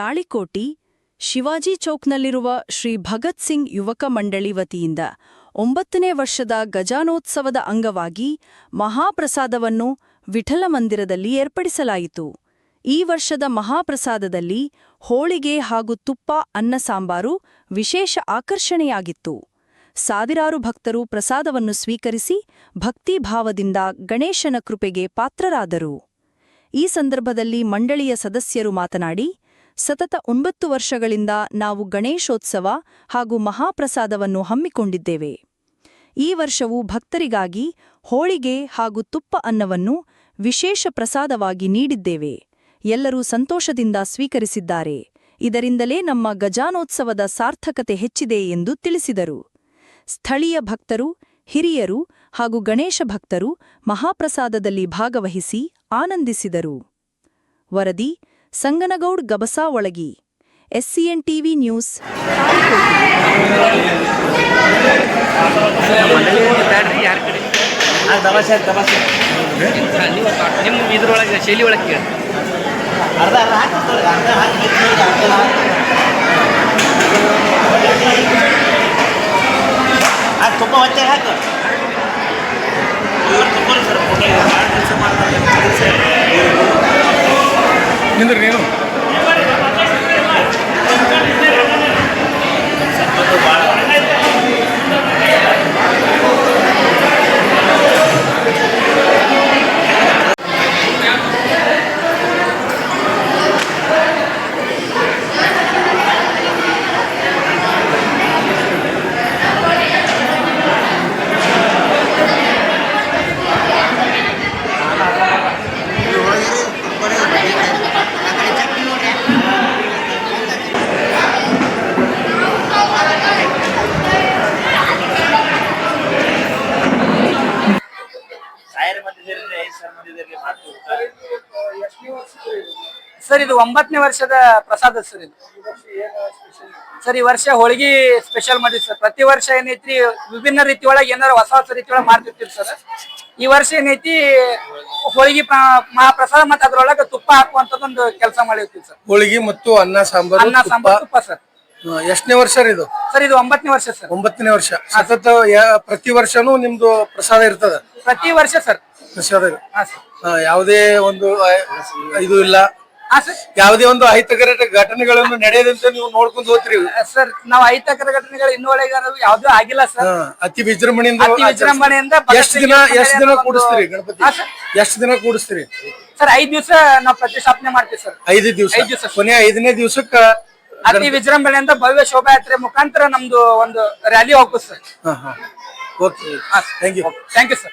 ತಾಳಿಕೋಟಿ ಶಿವಾಜಿ ಚೌಕ್ನಲ್ಲಿರುವ ಶ್ರೀ ಭಗತ್ ಸಿಂಗ್ ಯುವಕ ಮಂಡಳಿ ವತಿಯಿಂದ ಒಂಬತ್ತನೇ ವರ್ಷದ ಗಜಾನೋತ್ಸವದ ಅಂಗವಾಗಿ ಮಹಾಪ್ರಸಾದವನ್ನು ವಿಠಲ ಮಂದಿರದಲ್ಲಿ ಏರ್ಪಡಿಸಲಾಯಿತು. ಈ ವರ್ಷದ ಮಹಾಪ್ರಸಾದದಲ್ಲಿ ಹೋಳಿಗೆ ಹಾಗೂ ತುಪ್ಪ, ಅನ್ನ ಸಾಂಬಾರು ವಿಶೇಷ ಆಕರ್ಷಣೆಯಾಗಿತ್ತು. ಸಾವಿರಾರು ಭಕ್ತರು ಪ್ರಸಾದವನ್ನು ಸ್ವೀಕರಿಸಿ ಭಕ್ತಿಭಾವದಿಂದ ಗಣೇಶನ ಕೃಪೆಗೆ ಪಾತ್ರರಾದರು. ಈ ಸಂದರ್ಭದಲ್ಲಿ ಮಂಡಳಿಯ ಸದಸ್ಯರು ಮಾತನಾಡಿ ಸತತ ಒಂಬತ್ತು ವರ್ಷಗಳಿಂದ ನಾವು ಗಣೇಶೋತ್ಸವ ಹಾಗೂ ಮಹಾಪ್ರಸಾದವನ್ನು ಹಮ್ಮಿಕೊಂಡಿದ್ದೇವೆ. ಈ ವರ್ಷವೂ ಭಕ್ತರಿಗಾಗಿ ಹೋಳಿಗೆ ಹಾಗೂ ತುಪ್ಪ ಅನ್ನವನ್ನು ವಿಶೇಷ ಪ್ರಸಾದವಾಗಿ ನೀಡಿದ್ದೇವೆ. ಎಲ್ಲರೂ ಸಂತೋಷದಿಂದ ಸ್ವೀಕರಿಸಿದ್ದಾರೆ. ಇದರಿಂದಲೇ ನಮ್ಮ ಗಜಾನೋತ್ಸವದ ಸಾರ್ಥಕತೆ ಹೆಚ್ಚಿದೆ ಎಂದು ತಿಳಿಸಿದರು. ಸ್ಥಳೀಯ ಭಕ್ತರು, ಹಿರಿಯರು ಹಾಗೂ ಗಣೇಶ ಭಕ್ತರು ಮಹಾಪ್ರಸಾದದಲ್ಲಿ ಭಾಗವಹಿಸಿ ಆನಂದಿಸಿದರು. ವರದಿ ಸಂಗನಗೌಡ್ ಗಬಸಾ ಒಳಗಿ. ಎಸ್ಸಿಎನ್ ಟಿವಿ ನ್ಯೂಸ್ ಶೈಲಿ ನಿಂದ್ರಿ ನೀನು ಸರ್ ಇದು ಒಂಬತ್ತನೇ ವರ್ಷದ ಪ್ರಸಾದ ಸರ್ ಇದು. ಸರ್ ಈ ವರ್ಷ ಹೋಳಿಗೆ ಸ್ಪೆಷಲ್ ಮಾಡಿದ್ವಿ ಸರ್. ಪ್ರತಿ ವರ್ಷ ಏನೈತಿ ವಿಭಿನ್ನ ರೀತಿ ಒಳಗೆ ಏನಾರ ಹೊಸ ಹೊಸ ರೀತಿ ಒಳಗೆ ಮಾಡ್ತಿರ್ತೀವಿ ಸರ್? ಈ ವರ್ಷ ಏನೈತಿ ಹೋಳಿಗೆ ಪ್ರ- ಮಹಾಪ್ರಸಾದ ಮತ್ತೆ ಅದ್ರೊಳಗೆ ತುಪ್ಪ ಒಂದು ಕೆಲಸ ಮಾಡಿರ್ತೀವಿ ಸರ್. ಹೋಳಿಗೆ ಮತ್ತು ಅನ್ನ ಸಾಂಬಾರ್ ಅನ್ನ ಸಾಂಬಾರ್ ತುಪ್ಪ ಸರ್. ಎಷ್ಟನೇ ವರ್ಷ ರೀ ಇದು? ಸರ್ ಇದು ಒಂಬತ್ತನೇ ವರ್ಷ ಸರ್. ಒಂಬತ್ತನೇ ವರ್ಷ. ಸತತ ಯಾ- ಪ್ರತಿ ವರ್ಷನೂ ನಿಮ್ದು ಪ್ರಸಾದ ಇರ್ತದ? ಪ್ರತಿ ವರ್ಷ ಸರ್. ಪ್ರಸಾದ ಇದೆ. ಹಾ ಸರ್. ಹಾ, ಯಾವುದೇ ಒಂದು ಆ, ಇದು ಇಲ್ಲ. ಹಾ ಸರ್. ಯಾವುದೇ ಒಂದು ಅಹಿತಕರ ಘಟನೆಗಳನ್ನು ನಡೆಯದಂತೆ ನೀವು ನೋಡ್ಕೊಂಡು ಹೋಗ್ತೀರಿ ಸರ್ ನಾವು ಐತಕರ ಘಟನೆಗಳು ಇನ್ನೊಳಗೆ ಯಾವ್ದೂ ಆಗಿಲ್ಲ ಸರ್. ಹಾ, ಅತಿ ವಿಜೃಂಭಣೆಯಿಂದ ಅತಿ ವಿಜೃಂಭಣೆಯಿಂದ ಎಷ್ಟು ದಿನ ಎಷ್ಟು ದಿನ ಒಂದು- ಕೂಡಿಸ್ತೀರಿ ಗಣಪತಿ? ಹಾ, ಸರ್. ಎಷ್ಟು ದಿನ ಕೂಡಿಸ್ತೀರಿ? ಸರ್ ಐದ್ ದಿವಸ ನಾವು ಪ್ರತಿಷ್ಠಾಪನೆ ಮಾಡ್ತೀವಿ ಸರ್. ಐದು ದಿವಸ. ಐದ್ ದಿವಸ. ಕೊನೆ ಐದನೇ ದಿವಸಕ್ಕ ಅತಿ ವಿಜೃಂಭಣೆಯಿಂದ ಭವ್ಯ ಶೋಭಾಯಾತ್ರೆ ಮುಖಾಂತರ ನಮ್ದು ಒಂದು ರ್ಯಾಲಿ ಹೋಗ್ಬೋದು ಸರ್ ಹಾ ಹಾ. Okay thank you thank you sir